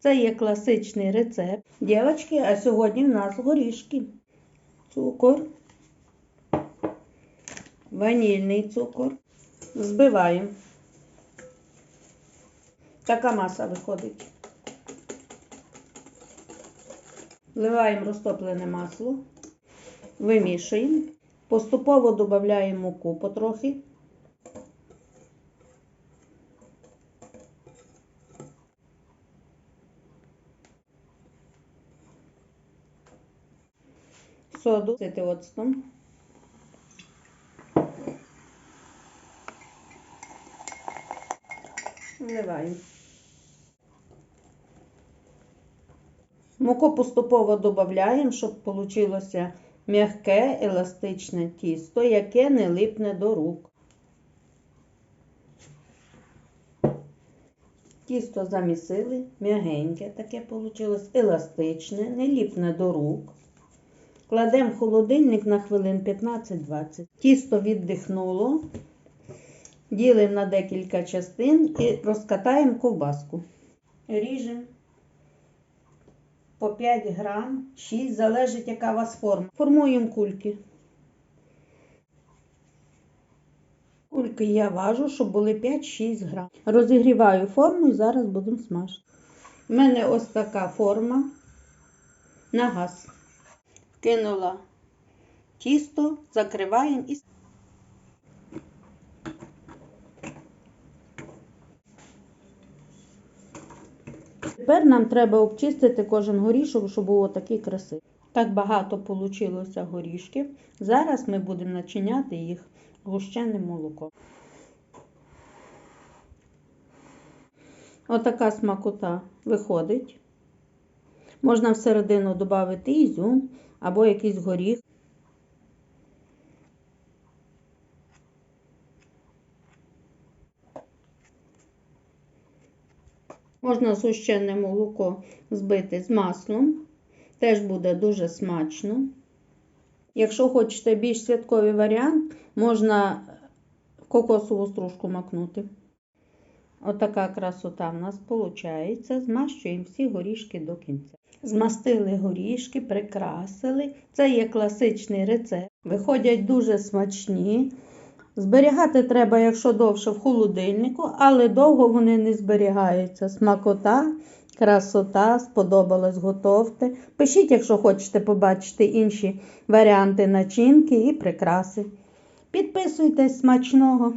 Це є класичний рецепт. Дівчатки, а сьогодні в нас горішки. Цукор, ванільний цукор. Збиваємо. Така маса виходить. Вливаємо розтоплене масло, вимішуємо. Поступово додаємо муку потрохи. Соду сити оцтом. Вливаємо. Муку поступово додаємо, щоб вийшло м'яке еластичне тісто, яке не липне до рук. Тісто замісили, м'ягеньке таке вийшло, еластичне, не ліпне до рук. Кладемо холодильник на хвилин 15-20. Тісто віддихнуло, ділимо на декілька частин і розкатаємо ковбаску. Ріжемо по 5 грам, 6, залежить, яка у вас форма. Формуємо кульки. Кульки я важу, щоб були 5-6 грам. Розігріваю форму і зараз будемо смажити. У мене ось така форма на газ. Кинула тісто, закриваємо і Тепер нам треба обчистити кожен горішок, щоб було такий красивий. Так багато вийшло горішків. Зараз ми будемо начиняти їх гущеним молоком. Отака смакота виходить. Можна всередину додати ізюм або якийсь горіх. Можна згущене молоко збити з маслом, теж буде дуже смачно. Якщо хочете більш святковий варіант, можна кокосову стружку макнути. Отака красота в нас виходить. Змащуємо всі горішки до кінця. Змастили горішки, прикрасили. Це є класичний рецепт. Виходять дуже смачні. Зберігати треба, якщо довше в холодильнику, але довго вони не зберігаються. Смакота, красота, сподобалось, готовте. Пишіть, якщо хочете побачити інші варіанти начинки і прикраси. Підписуйтесь смачного!